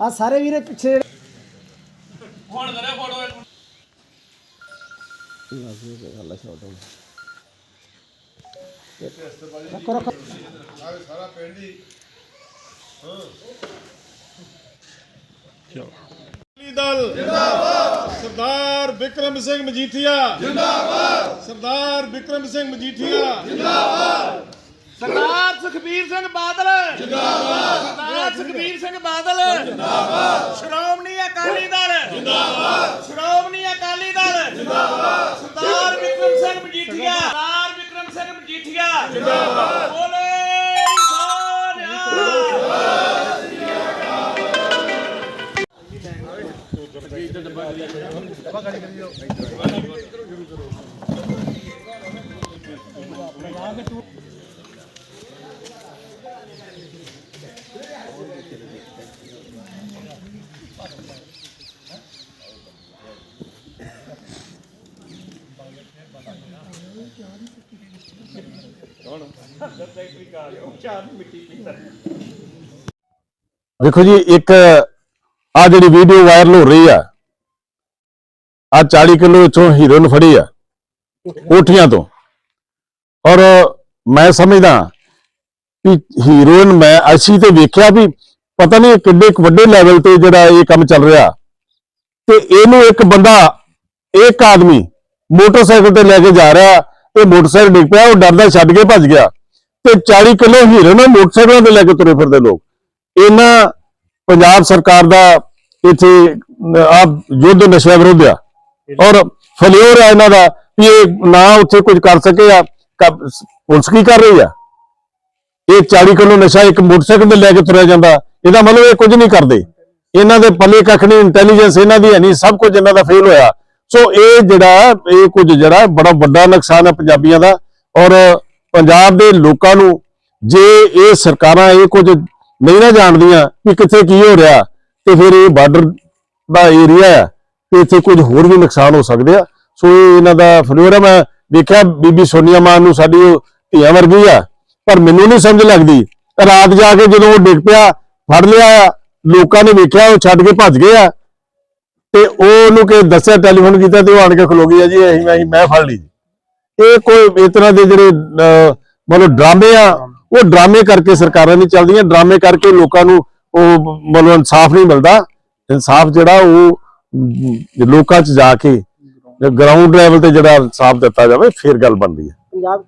ਆ ਸਾਰੇ ਵੀਰੇ ਪਿੱਛੇ ਹੁਣ ਕਰੇ ਫੋਟੋ ਇੱਕ ਰੱਖੋ ਰੱਖੋ ਅਕਾਲੀ ਦਲ ਜਿੰਦਾਬਾਦ ਸਰਦਾਰ ਵਿਕਰਮ ਸਿੰਘ ਮਜੀਠੀਆ ਜਿੰਦਾਬਾਦ ਸਰਦਾਰ ਵਿਕਰਮ ਸਿੰਘ ਮਜੀਠੀਆ ਸਰਦਾਰ ਸੁਖਬੀਰ ਸਿੰਘ ਬਾਦਲ। ਜਿੰਦਾਬਾਦ ਸਰਦਾਰ ਸੁਖਬੀਰ ਸਿੰਘ ਬਾਦਲ। ਜਿੰਦਾਬਾਦ ਸ਼੍ਰੋਮਣੀ ਅਕਾਲੀ ਦਲ। ਜਿੰਦਾਬਾਦ ਸ਼੍ਰੋਮਣੀ ਅਕਾਲੀ ਦਲ। ਜਿੰਦਾਬਾਦ ਸਰਦਾਰ ਵਿਕਰਮ ਸਿੰਘ ਮਜੀਠੀਆ। ਸਰਦਾਰ ਵਿਕਰਮ ਸਿੰਘ ਮਜੀਠੀਆ। ਜਿੰਦਾਬਾਦ ਬੋਲੇ ਸੋਨਿਆ ਦੇਖੋ ਜੀ, ਇੱਕ ਆ ਜਿਹੜੀ ਵੀਡੀਓ ਵਾਇਰਲ ਹੋ ਰਹੀ ਆ ਆ 40 ਕਿਲੋ ਇਥੋਂ ਹੀਰੋਇਨ ਫੜੀ ਆ, ਕੋਠੀਆਂ ਤੋਂ। ਔਰ ਮੈਂ ਸਮਝਦਾ ਕਿ ਹੀਰੋਇਨ ਮੈਂ ਅਸੀਂ ਤੇ ਵੇਖਿਆ ਵੀ ਪਤਾ ਨਹੀਂ ਕਿੱਡੇ ਕੁ ਵੱਡੇ ਲੈਵਲ ਤੇ ਜਿਹੜਾ ਇਹ ਕੰਮ ਚੱਲ ਰਿਹਾ। ਤੇ ਇਹਨੂੰ ਇੱਕ ਬੰਦਾ, ਇੱਕ ਆਦਮੀ ਮੋਟਰਸਾਈਕਲ ਤੇ ਲੈ ਕੇ ਜਾ ਰਿਹਾ ਤੇ ਮੋਟਰਸਾਈਕਲ ਡਿੱਗ ਪਿਆ, ਉਹ ਡਰਦਾ ਛੱਡ ਕੇ ਭੱਜ ਗਿਆ। ਤੇ 40 ਕਿਲੋ ਹੀਰੋਇਨ ਮੋਟਰਸਾਈਕਲਾਂ ਤੇ ਲੈ ਕੇ ਤੁਰੇ ਫਿਰਦੇ ਲੋਕ। ਇਹਨਾਂ ਪੰਜਾਬ ਸਰਕਾਰ ਦਾ ਇੱਥੇ ਆ ਯੁੱਧ ਨਸ਼ਾ ਵਿਰੁੱਧ ਆ। ਔਰ ਫਲਿਓਰ ਆ ਇਹਨਾਂ ਦਾ ਵੀ ਇਹ ਨਾ ਉੱਥੇ ਕੁਝ ਕਰ ਸਕੇ ਆ ਪੁਲਿਸ ਕੀ ਕਰ ਰਹੀ ਆ? ਇਹ 40 ਕਿਲੋ ਨਸ਼ਾ ਇੱਕ ਮੋਟਰਸਾਈਕਲ ਤੇ ਲੈ ਕੇ ਤੁਰਿਆ ਜਾਂਦਾ। ਇਹਦਾ ਮਤਲਬ ਇਹ ਕੁਝ ਨਹੀਂ ਕਰਦੇ। ਇਹਨਾਂ ਦੇ ਪੱਲੇ ਕੱਖ ਨਹੀਂ ਇੰਟੈਲੀਜੈਂਸ ਇਹਨਾਂ ਦੀ ਹੈ ਨਹੀਂ, ਸਭ ਕੁਝ ਇਹਨਾਂ ਦਾ ਫੇਲ ਹੋਇਆ। ਸੋ ਇਹ ਜਿਹੜਾ, ਇਹ ਕੁਝ ਜਿਹੜਾ ਬੜਾ ਵੱਡਾ ਨੁਕਸਾਨ ਹੈ ਪੰਜਾਬੀਆਂ ਦਾ ਔਰ ਪੰਜਾਬ ਦੇ ਲੋਕਾਂ ਨੂੰ ਜੇ ਇਹ ਸਰਕਾਰਾਂ ਇਹ ਕੁਝ ਨਹੀਂ ਨਾ ਜਾਣਦੀਆਂ ਕਿ ਕਿੱਥੇ ਕੀ ਹੋ ਰਿਹਾ, ਤੇ ਫਿਰ ਇਹ ਬਾਰਡਰ ਦਾ ਏਰੀਆ ਹੈ, ਤੇ ਇੱਥੇ ਕੁਝ ਹੋਰ ਵੀ ਨੁਕਸਾਨ ਹੋ ਸਕਦੇ ਆ। ਸੋ ਇਹਨਾਂ ਦਾ ਫਲੋਰਾ ਮੈਂ ਵੇਖਿਆ ਬੀਬੀ ਸੋਨੀਆ ਮਾਨ ਨੂੰ ਸਾਡੀ ਉਹ ਧੀਆਂ ਵਰਗੀ ਆ, ਪਰ ਮੈਨੂੰ ਨਹੀਂ ਸਮਝ ਲੱਗਦੀ। ਰਾਤ ਜਾ ਕੇ ਜਦੋਂ ਉਹ ਡਿੱਗ ਪਿਆ, ਫੜ ਲਿਆ, ਲੋਕਾਂ ਨੇ ਵੇਖਿਆ, ਉਹ ਛੱਡ ਕੇ ਭੱਜ ਗਏ ਆ। ਤੇ ਉਹ ਉਹਨੂੰ ਕਿ ਦੱਸਿਆ ਟੈਲੀਫੋਨ ਕੀਤਾ ਤੇ ਉਹ ਆਣ ਕੇ ਖਲੋ ਗਈ ਆ ਜੀ ਅਸੀਂ ਅਸੀਂ ਮੈਂ ਫੜ ਲਈ ਇਹ ਕੋਈ ਇਸ ਤਰ੍ਹਾਂ ਦੇ ਜਿਹੜੇ ਮਤਲਬ ਡਰਾਮੇ ਆ, ਉਹ ਡਰਾਮੇ ਕਰਕੇ ਸਰਕਾਰਾਂ ਨਹੀਂ ਚੱਲਦੀਆਂ, ਡਰਾਮੇ ਕਰਕੇ ਲੋਕਾਂ ਨੂੰ ਉਹ ਮਤਲਬ ਇਨਸਾਫ ਨਹੀਂ ਮਿਲਦਾ। ਇਨਸਾਫ ਜਿਹੜਾ ਉਹ ਲੋਕਾਂ 'ਚ ਜਾ ਕੇ ਗਰਾਊਂਡ ਲੈਵਲ ਤੇ ਜਿਹੜਾ ਇਨਸਾਫ ਦਿੱਤਾ ਜਾਵੇ, ਫੇਰ ਗੱਲ ਬਣਦੀ ਹੈ। ਪੰਜਾਬ